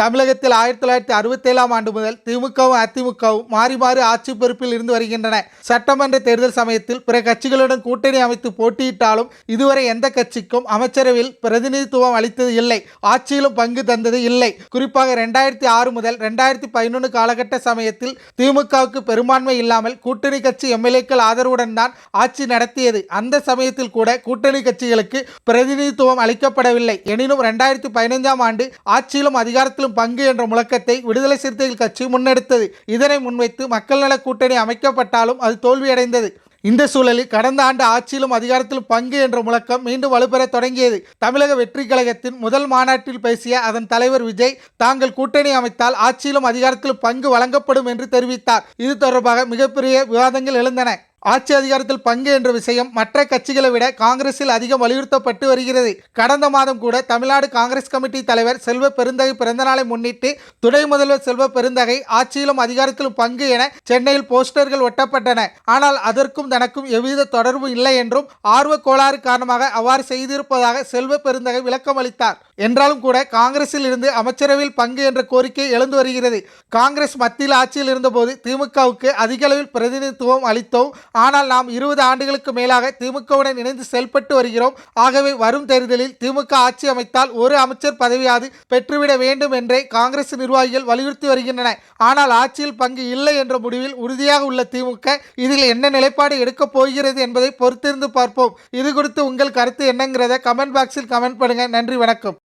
தமிழகத்தில் ஆயிரத்தி தொள்ளாயிரத்தி அறுபத்தேழாம் ஆண்டு முதல் திமுகவும் அதிமுகவும் மாறி மாறி ஆட்சி பொறுப்பில் இருந்து வருகின்றன. சட்டமன்ற தேர்தல் சமயத்தில் பிற கட்சிகளுடன் கூட்டணி அமைத்து போட்டியிட்டாலும் இதுவரை எந்த கட்சிக்கும் அமைச்சரவையில் பிரதிநிதித்துவம் அளித்தது இல்லை. ஆட்சியிலும் பங்கு தந்தது இல்லை. குறிப்பாக ரெண்டாயிரத்தி ஆறு முதல் ரெண்டாயிரத்தி பதினொன்று காலகட்ட சமயத்தில் திமுகவுக்கு பெரும்பான்மை இல்லாமல் கூட்டணி கட்சி எம்எல்ஏக்கள் ஆதரவுடன் தான் ஆட்சி நடத்தியது. அந்த சமயத்தில் கூட கூட்டணி கட்சிகளுக்கு பிரதிநிதித்துவம் அளிக்கப்படவில்லை. எனினும் ரெண்டாயிரத்தி பதினைஞ்சாம் ஆண்டு ஆட்சியிலும் அதிகாரத்தில் அதிகாரத்திலும் பங்கு என்ற முழக்கத்தை விடுதலை சிறுத்தைகள் கட்சி முன்னெடுத்தது. இதனை முன்வைத்து மக்கள் நல கூட்டணி அமைக்கப்பட்டாலும் அது தோல்வியடைந்தது. இந்த சூழலில் கடந்த ஆண்டு ஆட்சியிலும் அதிகாரத்திலும் பங்கு என்ற முழக்கம் மீண்டும் வலுப்பெற தொடங்கியது. தமிழக வெற்றி கழகத்தின் முதல் மாநாட்டில் பேசிய அதன் தலைவர் விஜய் தாங்கள் கூட்டணி அமைத்தால் ஆட்சியிலும் அதிகாரத்திலும் பங்கு வழங்கப்படும் என்று தெரிவித்தார். இது தொடர்பாக மிகப்பெரிய விவாதங்கள் எழுந்தன. ஆட்சி அதிகாரத்தில் பங்கு என்ற விஷயம் மற்ற கட்சிகளை விட காங்கிரஸில் அதிகம் வலியுறுத்தப்பட்டு வருகிறது. கடந்த மாதம் கூட தமிழ்நாடு காங்கிரஸ் கமிட்டி தலைவர் செல்வ பெருந்தகை பிறந்தநாளை முன்னிட்டு துணை முதல்வர் செல்வ பெருந்தகை ஆட்சியிலும் அதிகாரத்திலும் பங்கு என சென்னையில் போஸ்டர்கள் ஒட்டப்பட்டன. ஆனால் அதற்கும் தனக்கும் எவ்வித தொடர்பும் இல்லை என்றும் ஆர்வ கோளாறு காரணமாக அவ்வாறு செய்திருப்பதாக செல்வ பெருந்தகை விளக்கம் அளித்தார். என்றாலும் கூட காங்கிரஸில் இருந்து அமைச்சரவையில் பங்கு என்ற கோரிக்கை எழுந்து வருகிறது. காங்கிரஸ் மத்தியில் ஆட்சியில் இருந்தபோது திமுகவுக்கு அதிக அளவில் பிரதிநிதித்துவம் அளித்தோம். ஆனால் நாம் இருபது ஆண்டுகளுக்கு மேலாக திமுகவுடன் இணைந்து செயல்பட்டு வருகிறோம். ஆகவே வரும் தேர்தலில் திமுக ஆட்சி அமைத்தால் ஒரு அமைச்சர் பதவியாவது பெற்றுவிட வேண்டும் என்றே காங்கிரஸ் நிர்வாகிகள் வலியுறுத்தி வருகின்றன. ஆனால் ஆட்சியில் பங்கு இல்லை என்ற முடிவில் உறுதியாக உள்ள திமுக இதில் என்ன நிலைப்பாடு எடுக்கப் போகிறது என்பதை பொறுத்திருந்து பார்ப்போம். இது குறித்து உங்கள் கருத்து என்னங்கிறத கமெண்ட் பாக்ஸில் கமெண்ட் பண்ணுங்க. நன்றி வணக்கம்.